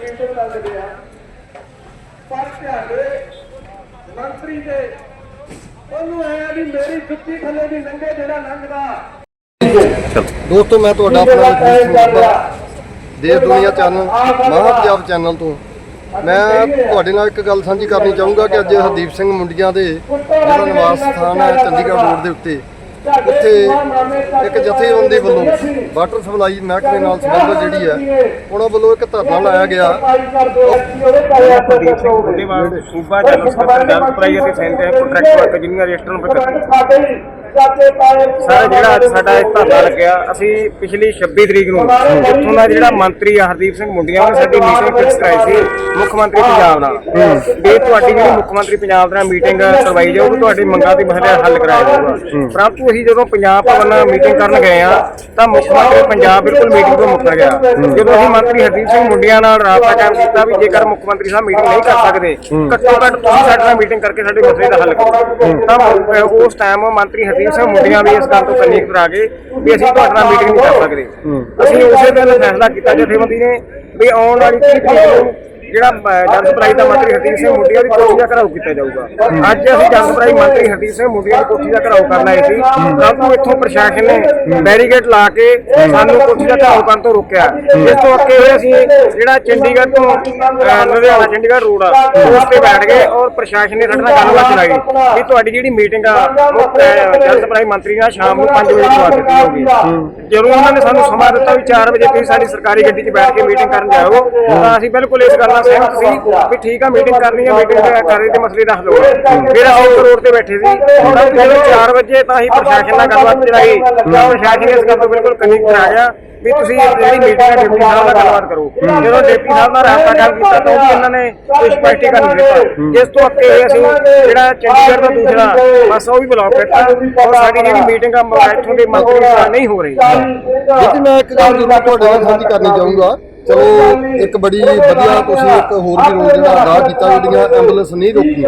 Meeting ਲੱਗਦੇ ਆ ਪਰ ਤੁਹਾਡੇ ਮੰਤਰੀ ਦੇ ਉਹਨੂੰ ਐ ਵੀ ਮੇਰੀ ਜੁੱਤੀ ਥੱਲੇ ਵੀ ਲੰਘੇ ਜਿਹੜਾ ਲੰਘਦਾ। ਦੋਸਤੋ ਮੈਂ ਤੁਹਾਡਾ ਆਪਣਾ ਦੇਸ਼ ਦੁਨੀਆ ਚੈਨਲ ਮਹਾਂ ਪੰਜਾਬ ਚੈਨਲ ਤੋਂ। ਮੈਂ ਤੁਹਾਡੇ ਨਾਲ ਇੱਕ ਗੱਲ ਸਾਂਝੀ ਕਰਨੀ ਚਾਹੂੰਗਾ ਕਿ ਅੱਜ ਹਰਦੀਪ ਸਿੰਘ ਮੁੰਡੀਆਂ ਦੇ ਜਿਹੜਾ ਨਿਵਾਸ ਸਥਾਨ ਹੈ ਚੰਡੀਗੜ੍ਹ ਰੋਡ ਦੇ ਉੱਤੇ। ਉੱਥੇ ਇੱਕ ਜਥੇਬੰਦੀ ਵੱਲੋਂ ਵਾਟਰ ਸਪਲਾਈ ਮਹਿਕਮੇ ਨਾਲ ਸੰਬੰਧਿਤ ਜਿਹੜੀ ਹੈ ਉਹਨਾਂ ਵੱਲੋਂ ਇੱਕ ਧਰਨਾ ਲਾਇਆ ਗਿਆ। ਸੂਬਾ ਜਨਰਲ ਸਕੱਤਰ ਜਲ ਸਪਲਾਈ ਅਤੇ centre contract work union register number 31 sir ਜਿਹੜਾ ਅੱਜ ਸਾਡਾ ਇਹ ਧਰਨਾ ਲੱਗਿਆ ਅਸੀਂ ਪਿਛਲੀ 26 ਤਰੀਕ ਨੂੰ ਉੱਥੋਂ ਦਾ ਜਿਹੜਾ ਮੰਤਰੀ ਆ ਹਰਦੀਪ ਸਿੰਘ ਮੁੰਡੀਆਂ ਉਹਨੇ ਸਾਡੀ ਮੀਟਿੰਗ ਫਿਕਸ ਕਰਾਈ ਸੀ ਮੁੱਖ ਮੰਤਰੀ ਪੰਜਾਬ ਨਾਲ। ਵੀ ਤੁਹਾਡੀ ਜਿਹੜੀ ਮੁੱਖ ਮੰਤਰੀ ਪੰਜਾਬ ਨਾਲ ਮੀਟਿੰਗ ਕਰਵਾਈ ਜਾਊਗੀ ਤੁਹਾਡੀ ਮੰਗਾਂ ਦੇ ਮਸਲੇ ਹੱਲ ਕਰਾਇਆ ਜਾਊਗਾ। ਪਰੰਤੂ ਅਸੀਂ ਜਦੋਂ ਪੰਜਾਬ ਭਵਨ ਮੀਟਿੰਗ ਕਰਨ ਗਏ ਆ ਤਾਂ ਮੁੱਖ ਮੰਤਰੀ ਪੰਜਾਬ ਬਿਲਕੁਲ ਮੀਟਿੰਗ ਤੋਂ ਮੁੱਕਰ ਗਿਆ। ਜਦੋਂ ਅਸੀਂ ਮੰਤਰੀ ਹਰਦੀਪ ਸਿੰਘ ਮੁੰਡੀਆਂ ਨਾਲ ਰਾਬਤਾ ਕਾਇਮ ਕੀਤਾ ਵੀ ਜੇਕਰ ਮੁੱਖ ਮੰਤਰੀ ਸਾਹਿਬ ਮੀਟਿੰਗ ਨਹੀਂ ਕਰ ਸਕਦੇ ਘੱਟੋ ਘੱਟ ਤੁਸੀਂ ਸਾਡੇ ਨਾਲ ਮੀਟਿੰਗ ਕਰਕੇ ਸਾਡੇ ਮਸਲੇ ਦਾ ਹੱਲ ਕਰੋ। ਤਾਂ ਉਸ ਟਾਈਮ ਮੰਤਰੀ ਹਰਦੀਪ ਸਿੰਘ ਮੁੰਡੀਆਂ ਵੀ ਇਸ ਗੱਲ ਤੋਂ ਕੰਨੀ ਕਰਾ ਕੇ ਵੀ ਅਸੀਂ ਤੁਹਾਡੇ ਨਾਲ ਮੀਟਿੰਗ ਨਹੀਂ ਕਰ ਸਕਦੇ। ਅਸੀਂ ਉਸੇ ਦਿਨ ਫੈਸਲਾ ਕੀਤਾ ਜਥੇਬੰਦੀ ਨੇ ਵੀ ਆਉਣ ਵਾਲੀ 30 ਤਰੀਕ ਨੂੰ ਜਿਹੜਾ ਜਲ ਸਪਲਾਈ ਦਾ ਮੰਤਰੀ ਹਰਦੀਪ ਸਿੰਘ ਮੁੰਡੀਆਂ ਦੀ ਕੋਠੀ ਦਾ ਘਰਾਓ ਕੀਤਾ ਜਾਊਗਾ। ਅੱਜ ਅਸੀਂ ਜਲ ਸਪਲਾਈ ਮੰਤਰੀ ਹਰਦੀਪ ਸਿੰਘ ਮੁੰਡੀਆਂ ਦੀ ਕੋਠੀ ਦਾ ਘਰਾਓ ਕਰਨ ਆਏ ਸੀ। ਪਰੰਤੂ ਇੱਥੋਂ ਪ੍ਰਸ਼ਾਸਨ ਨੇ ਬੈਰੀਕੇਡ ਲਾ ਕੇ ਸਾਨੂੰ ਕੋਠੀ ਦਾ ਘਰਾਓ ਕਰਨ ਤੋਂ ਰੋਕਿਆ। ਇਸ ਤੋਂ ਅੱਗੇ ਹੋਏ ਅਸੀਂ ਜਿਹੜਾ ਚੰਡੀਗੜ੍ਹ ਤੋਂ ਲੁਧਿਆਣਾ ਚੰਡੀਗੜ੍ਹ ਰੋਡ ਆ ਉਸ ਤੇ ਬੈਠ ਗਏ ਔਰ ਪ੍ਰਸ਼ਾਸਨ ਨੇ ਸਾਡੇ ਨਾਲ ਗੱਲਬਾਤ ਚਲਾਈ ਵੀ ਤੁਹਾਡੀ ਜਿਹੜੀ ਮੀਟਿੰਗ ਆ ਅਹ, ਜਲ ਸਪਲਾਈ ਮੰਤਰੀ ਨਾਲ ਸ਼ਾਮ ਨੂੰ 5 ਵਜੇ ਤੋਂ ਦਿੱਤੀ ਹੋਊਗੀ ਜਦੋਂ ਉਹਨਾਂ ਨੇ ਸਾਨੂੰ ਸਮਾਂ ਦਿੱਤਾ ਵੀ 4 ਵਜੇ ਤੁਸੀਂ ਸਾਡੀ ਸਰਕਾਰੀ ਗੱਡੀ 'ਚ ਬੈਠ ਕੇ ਮੀਟਿੰਗ ਕਰਨ ਜਾਓ ਤਾਂ ਅਸੀਂ ਬਿਲਕੁਲ ਇਸ ਗੱਲ ਨਾਲ ਸਹਿਮਤ ਸੀ ਵੀ ਠੀਕ ਆ ਮੀਟਿੰਗ ਕਰਨੀ ਆ ਮੀਟਿੰਗ ਕਰ ਰਹੇ ਤੇ ਮਸਲੇ ਦਾ ਹੱਲ ਫਿਰ ਅਸੀਂ ਰੋਡ ਤੇ ਬੈਠੇ ਸੀ। ਤਾਂ ਜਦੋਂ 4 ਵਜੇ ਤਾਂ ਅਸੀਂ ਪ੍ਰਸ਼ਾਸਨ ਨਾਲ ਗੱਲਬਾਤ ਚਲਾਈ ਤਾਂ ਪ੍ਰਸ਼ਾਸਨ ਨੇ ਇਸ ਗੱਲ ਤੋਂ ਬਿਲਕੁਲ ਕੰਨੀ ਕਰਾ ਗਿਆ ਵੀ ਤੁਸੀਂ ਜਿਹੜੀ ਮੀਟਿੰਗ ਹੈ ਡਿਪਟੀ ਸਾਹਿਬ ਨਾਲ ਗੱਲਬਾਤ ਕਰੋ। ਜਦੋਂ ਡਿਪਟੀ ਸਾਹਿਬ ਨਾਲ ਰਾਬਤਾ ਕਾਇਮ ਕੀਤਾ ਤਾਂ ਉਹ ਵੀ ਇਹਨਾਂ ਨੇ ਕੋਈ ਸਪਸ਼ਟੀਕਰਨ ਦਿੱਤਾ। ਜਿਸ ਤੋਂ ਅੱਗੇ ਅਸੀਂ ਜਿਹੜਾ ਚੰਡੀਗੜ੍ਹ ਦਾ ਦੂਸਰਾ ਬਸ ਉਹ ਵੀ ਬਲੌਕ ਕੀਤਾ ਔਰ ਸਾਡੀ ਜਿਹੜੀ ਮੀਟਿੰਗ ਆ ਮ- ਇੱਥੋਂ ਦੇ ਮੰਤਰੀ ਨਾਲ ਨਹੀਂ ਹੋ ਰਹੀ। ਲੇਕਿਨ ਮੈਂ ਇੱਕ ਗੱਲ ਜ਼ਰੂਰ ਤੁਹਾਡੇ ਨਾਲ ਸਾਂਝੀ ਕਰਨੀ ਚਾਹੂੰਗਾ। ਚਲੋ ਇੱਕ ਬੜੀ ਵਧੀਆ ਤੁਸੀਂ ਇੱਕ ਹੋਰ ਵੀ ਰੋਲ ਜਿਹੜਾ ਅਦਾ ਕੀਤਾ ਜਿਹੜੀਆਂ ਐਂਬੂਲੈਂਸ ਨਹੀਂ ਰੋਕੀ।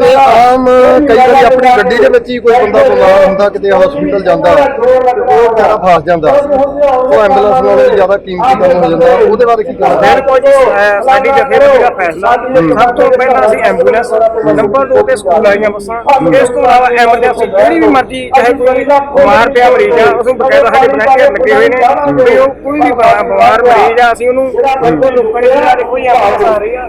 ਤੇ ਆਮ ਕਈ ਵਾਰੀ ਆਪਣੀ ਗੱਡੀ ਦੇ ਵਿੱਚ ਹੀ ਕੋਈ ਬੰਦਾ ਬਿਮਾਰ ਹੁੰਦਾ ਕਿਤੇ ਹਸਪੀਟਲ ਜਾਂਦਾ। ਉਹ ਵਿਚਾਰਾ ਫਸ ਜਾਂਦਾ। ਉਹ ਐਂਬੂਲੈਂਸ ਨਾਲੋਂ ਜ਼ਿਆਦਾ ਕੀਮਤੀ ਕੰਮ ਹੋ ਜਾਂਦਾ। ਉਹਦੇ ਬਾਰੇ ਕੀ ਬਿਲਕੁਲ ਜੀ ਅਹ ਸਾਡੀ ਜਥੇਬੰਦੀ ਦਾ ਫੈਸਲਾ ਸਭ ਤੋਂ ਪਹਿਲਾਂ ਅਸੀਂ ਐਂਬੂਲੈਂਸ ਨੰਬਰ 2 ਤੇ ਸਕੂਲ ਆਈਆਂ ਬੱਸਾਂ। ਇਸ ਤੋਂ ਇਲਾਵਾ ਐਮਰਜੈਂਸੀ ਜਿਹੜੀ ਵੀ ਮਰਜ਼ੀ ਚਾਹੇ ਕੋਈ ਬਿਮਾਰ ਪਿਆ ਮਰੀਜ਼ ਆ ਉਸ ਨੂੰ ਬਕਾਇਦਾ ਸਾਡੇ ਬਲੈਂਕਟ ਲੱਗੇ ਹੋਏ ਨੇ। ਉਹ ਕੋਈ ਵੀ ਬਿਮਾਰ ਮਰੀਜ਼ ਆ ਅਸੀਂ ਉਹਨੂੰ ਬਿਲਕੁਲ ਲੋਕਾਂ ਦੀ ਦੇਖੋ ਜੀ ਆਵਾਜ਼ ਆ ਰਹੀ ਆ।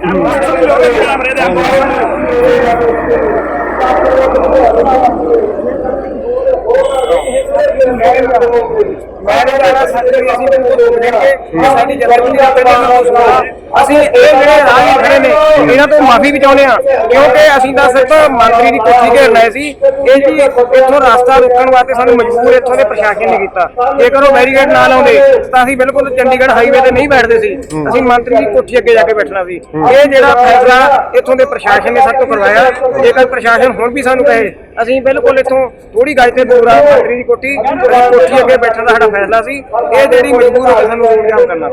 ਮੈਂ ਨਹੀਂ ਸਾਡੇ ਵੀ ਅਸੀਂ ਬਿਲਕੁਲ ਰੋਕ ਦੇਣਗੇ ਸਾਡੀ ਜਥੇਬੰਦੀ ਦਾ ਪਹਿਲਾ ਫੈਸਲਾ ਅਸੀਂ ਇਹ ਜਿਹੜੇ ਰਾਹੀ ਖੜੇ ਨੇ ਇਹਨਾਂ ਤੋਂ ਮਾਫੀ ਵੀ ਚਾਹੁੰਦੇ ਆ ਕਿਉਂਕਿ ਅਸੀਂ ਤਾਂ ਸਿਰਫ ਮੰਤਰੀ ਦੀ ਕੋਠੀ ਘੇਰਨਾ ਸੀ ਇਹ ਜੀ ਇੱਥੋਂ ਰਸਤਾ ਰੋਕਣ ਵਾਸਤੇ ਸਾਨੂੰ ਮਜਬੂਰ ਇੱਥੋਂ ਦੇ ਪ੍ਰਸ਼ਾਸਨ ਨੇ ਕੀਤਾ ਜੇਕਰ ਉਹ ਬੈਰੀਕੇਡ ਨਾ ਲਾਉਂਦੇ ਤਾਂ ਅਸੀਂ ਬਿਲਕੁਲ ਚੰਡੀਗੜ੍ਹ ਹਾਈਵੇ ਤੇ ਨਹੀਂ ਬੈਠਦੇ ਸੀ ਅਸੀਂ ਮੰਤਰੀ ਦੀ ਕੋਠੀ ਅੱਗੇ ਜਾ ਕੇ ਬੈਠਣਾ ਸੀ ਇਹ ਜਿਹੜਾ ਫੈਸਲਾ ਇੱਥੋਂ ਦੇ ਪ੍ਰਸ਼ਾਸਨ ਨੇ ਸਾਡੇ ਤੋਂ ਕਰਵਾਇਆ, ਜੇਕਰ ਪ੍ਰਸ਼ਾਸਨ ਹੁਣ ਵੀ ਸਾਨੂੰ ਕਹੇ, ਅਸੀਂ ਬਿਲਕੁਲ ਇੱਥੋਂ ਥੋੜੀ ਗੱਲ ਤੇ ਦੂਰ ਮੰਤਰੀ ਦੀ ਕੋਠੀ ਕੋਠੀ ਅੱਗੇ ਬੈਠਣ ਦਾ ਸਾਡਾ ਫੈਸਲਾ ਸੀ ਇਹ ਜਿਹੜੀ ਮਜਬੂਰ ਹੋ ਸਾਨੂੰ ਜਾਮ ਕਰਨਾ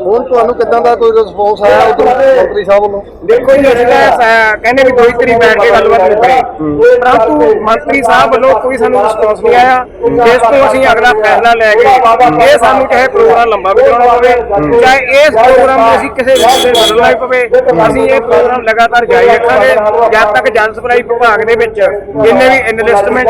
ਹੁਣ ਤੁਹਾਨੂੰ ਕਿਦਾਂ ਦਾ ਕੋਈ ਰਿਸਪੌਂਸ ਆਇਆ ਉਦੋਂ ਮੰਤਰੀ ਸਾਹਿਬ ਵੱਲੋਂ? ਦੇਖੋ ਜੀ ਅਸੀਂ ਤਾਂ ਕਹਿੰਦੇ ਵੀ ਦੋਈ ਤਰੀ ਬੈਠ ਕੇ ਗੱਲਬਾਤ ਨਿਬੜੇ ਪਰੰਤੂ ਮੰਤਰੀ ਸਾਹਿਬ ਵੱਲੋਂ ਕੋਈ ਸਾਨੂੰ ਰਿਸਪੌਂਸ ਨਹੀਂ ਆਇਆ। ਜਿਸ ਤੋਂ ਅਸੀਂ ਅਗਲਾ ਫੈਸਲਾ ਲੈ ਕੇ ਇਹ ਸਾਨੂੰ ਚਾਹੇ ਪ੍ਰੋਗਰਾਮ ਲੰਬਾ ਵੀ ਕਰਾਉਣਾ ਪਵੇ ਚਾਹੇ ਇਸ ਪ੍ਰੋਗਰਾਮ ਨੂੰ ਅਸੀਂ ਕਿਸੇ ਹਿੱਸੇ ਬਦਲਣਾ ਹੀ ਪਵੇ ਅਸੀਂ ਇਹ ਪ੍ਰੋਗਰਾਮ ਲਗਾਤਾਰ ਜਾਰੀ ਰੱਖਾਂਗੇ। ਜਦ ਤੱਕ ਜਲ ਸਪਲਾਈ ਵਿਭਾਗ ਦੇ ਵਿੱਚ ਜਿੰਨੇ ਵੀ ਇਨਵੈਸਟਮੈਂਟ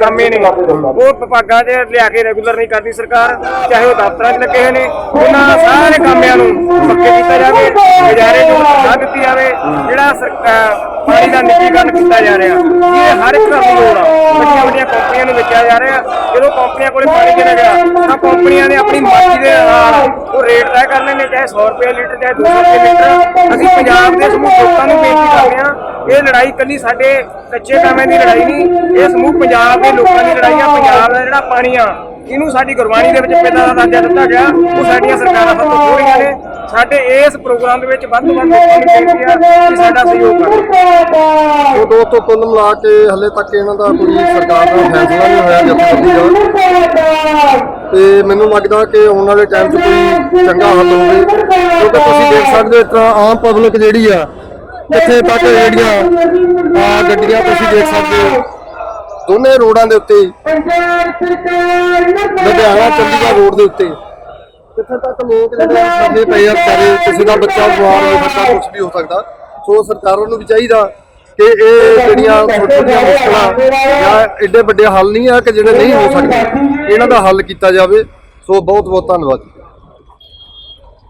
ਕੰਮੇ ਨੇ। ਉਹ ਵਿਭਾਗਾਂ 'ਚ ਲਿਆ ਕੇ ਰੈਗੂਲਰ ਨਹੀਂ ਕਰਦੀ ਸਰਕਾਰ ਚਾਹੇ ਉਹ ਦਫ਼ਤਰਾਂ 'ਚ ਲੱਗੇ ਹੋਏ ਨੇ ਉਹਨਾਂ ਸਾਰੇ ਕੰਮਿਆਂ ਨੂੰ ਪੱਕੇ ਕੀਤਾ ਜਾਵੇ ਗੁਜ਼ਾਰੇ ਨੂੰ ਨਾ ਦਿੱਤੀ ਜਾਵੇ ਜਿਹੜਾ ਸਰਕਾਰ ਪਾਣੀ ਦਾ ਨਿੱਜੀਕਰਨ ਕੀਤਾ ਜਾ ਰਿਹਾ। ਇਹ ਹਰ ਇੱਕ ਦੀ ਲੋੜ ਆ। ਵੱਡੀਆਂ ਵੱਡੀਆਂ ਕੰਪਨੀਆਂ ਨੂੰ ਵੇਚਿਆ ਜਾ ਰਿਹਾ। ਜਦੋਂ ਕੰਪਨੀਆਂ ਕੋਲੇ ਪਾਣੀ ਚਲਾ ਗਿਆ ਤਾਂ ਕੰਪਨੀਆਂ ਨੇ ਆਪਣੀ ਮਰਜ਼ੀ ਦੇ ਨਾਲ ਉਹ ਰੇਟ ਤੈਅ ਕਰ ਲੈਣੇ ਚਾਹੇ 100 ਰੁਪਏ ਲੀਟਰ ਚਾਹੇ 200 ਰੁਪਏ ਲੀਟਰ। ਅਸੀਂ ਪੰਜਾਬ ਦੇ ਸਮੂਹ ਲੋਕਾਂ ਨੂੰ ਬੇਨਤੀ ਕਰਦੇ ਹਾਂ ਇਹ ਲੜਾਈ ਕੱਲੀ ਸਾਡੇ ਕੱਚੇ ਕਾਮਿਆਂ ਦੀ ਲੜਾਈ ਨਹੀਂ, ਇਹ ਸਮੂਹ ਪੰਜਾਬ ਦੇ ਲੋਕਾਂ ਦੀ ਲੜਾਈ ਆ, ਪੰਜਾਬ ਦਾ ਜਿਹੜਾ ਪਾਣੀ ਆ, ਇਹਨੂੰ ਸਾਡੀ ਗੁਰਬਾਣੀ ਦੇ ਵਿੱਚ ਪਹਿਲਾਂ ਦਾ ਦਰਜਾ ਦਿੱਤਾ ਗਿਆ, ਉਹ ਸਾਡੀਆਂ ਸਰਕਾਰਾਂ ਸਭ ਤੋਂ ਥੋੜੀਆਂ ਨੇ। ਸਾਡੇ ਇਸ ਪ੍ਰੋਗਰਾਮ ਦੇ ਵਿੱਚ ਵੱਧ ਤੋਂ ਵੱਧ ਲੋਕਾਂ ਨੂੰ ਬੇਨਤੀ ਆ ਕਿ ਸਾਡਾ ਸਹਿਯੋਗ ਕਰੋ। ਉਹ ਦੋਸਤੋ ਕੁੱਲ ਮਿਲਾ ਕੇ ਹਲੇ ਤੱਕ ਇਹਨਾਂ ਦਾ ਕੋਈ ਸਰਕਾਰ ਦਾ ਫੈਸਲਾ ਨਹੀਂ ਹੋਇਆ ਜਥੇਬੰਦੀ ਦਾ ਤੇ ਮੈਨੂੰ ਲੱਗਦਾ ਕਿ ਆਉਣ ਵਾਲੇ ਟਾਈਮ 'ਚ ਕੋਈ ਚੰਗਾ ਹੱਲ ਹੋਵੇ, ਕਿਉਂਕਿ ਤੁਸੀਂ ਦੇਖ ਸਕਦੇ ਹੋ ਆਮ ਪਬਲਿਕ ਜਿਹੜੀ ਆ ਕਿੱਥੇ ਤੱਕ ਜਿਹੜੀਆਂ ਆ ਗੱਡੀਆਂ ਤੁਸੀਂ ਦੇਖ ਸਕਦੇ ਹੋ। ਦੋਨੇ ਰੋਡਾਂ ਦੇ ਉੱਤੇ। ਲੁਧਿਆਣਾ ਚੰਡੀਗੜ੍ਹ ਰੋਡ ਦੇ ਉੱਤੇ। ਕਿੱਥੇ ਤੱਕ ਲੋਕ ਜਿਹੜੇ ਫਸੇ ਪਏ ਆ ਵਿਚਾਰੇ ਕਿਸੇ ਦਾ ਬੱਚਾ ਬਿਮਾਰ ਹੋ ਸਕਦਾ ਕੁਝ ਵੀ ਹੋ ਸਕਦਾ। ਸੋ ਸਰਕਾਰਾਂ ਨੂੰ ਵੀ ਚਾਹੀਦਾ ਕਿ ਇਹ ਜਿਹੜੀਆਂ ਛੋਟੀਆਂ ਮੁਸ਼ਕਲਾਂ ਜਾਂ ਐਡੇ ਵੱਡੇ ਹੱਲ ਨਹੀਂ ਆ ਕਿ ਜਿਹੜੇ ਨਹੀਂ ਹੋ ਸਕਦੇ ਇਹਨਾਂ ਦਾ ਹੱਲ ਕੀਤਾ ਜਾਵੇ। ਸੋ ਬਹੁਤ ਬਹੁਤ ਧੰਨਵਾਦ।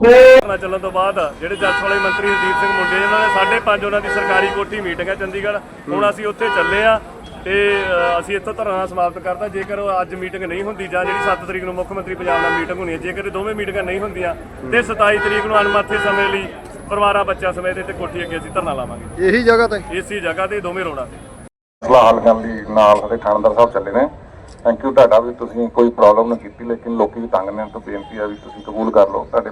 ਧਰਨਾ ਚੱਲਣ ਤੋਂ ਬਾਅਦ ਜਿਹੜੇ ਜੱਜ ਵਾਲੇ ਮੰਤਰੀ ਹਰਦੀਪ ਸਿੰਘ ਮੁੰਡੇ ਜਿਨ੍ਹਾਂ ਨੇ 5:30 ਉਹਨਾਂ ਦੀ ਸਰਕਾਰੀ ਕੋਠੀ ਮੀਟਿੰਗ ਹੈ ਚੰਡੀਗੜ੍ਹ। ਹੁਣ ਅਸੀਂ ਉੱਥੇ ਚੱਲੇ ਆ ਤੇ ਅਸੀਂ ਇੱਥੋਂ ਧਰਨਾ ਸਮਾਪਤ ਕਰਤਾ। ਜੇਕਰ ਅੱਜ ਮੀਟਿੰਗ ਨਹੀਂ ਹੁੰਦੀ ਜਾਂ ਜਿਹੜੀ 7 ਤਰੀਕ ਨੂੰ ਮੁੱਖ ਮੰਤਰੀ ਪੰਜਾਬ ਨਾਲ ਮੀਟਿੰਗ ਹੋਣੀ ਹੈ ਜੇਕਰ ਇਹ ਦੋਵੇਂ ਮੀਟਿੰਗਾਂ ਨਹੀਂ ਹੁੰਦੀਆਂ ਤੇ 27 ਤਰੀਕ ਨੂੰ ਅਣਮੱਥੇ ਸਮੇਂ ਲਈ ਪਰਿਵਾਰਾਂ ਬੱਚਿਆਂ ਸਮੇਤ ਇੱਥੇ ਕੋਠੀ ਅੱਗੇ ਅਸੀਂ ਧਰਨਾ ਲਾਵਾਂਗੇ। ਇਹੀ ਜਗ੍ਹਾ ਤੇ? ਇਸੀ ਜਗ੍ਹਾ ਤੇ ਦੋਵੇਂ ਰੋਡਾਂ ਤੇ। ਮਸਲਾ ਹੱਲ ਕਰਨ ਲਈ ਨਾਲ ਸਾਡੇ ਥਾਣੇਦਾਰ ਸਾਹਿਬ ਚੱਲੇ ਨੇ। ਥੈਂਕ ਯੂ ਤੁਹਾਡਾ ਵੀ ਤੁਸੀਂ ਕੋਈ ਪ੍ਰੋਬਲਮ ਨਹੀਂ ਕੀਤੀ ਲੇਕਿਨ ਲੋਕੀ ਵੀ ਤੰਗ ਨੇ ਤਾਂ ਬੇਨਤੀ ਆ ਵੀ ਤੁਸੀਂ ਕਬੂਲ ਕਰ ਲਓ। ਤੁਹਾਡੇ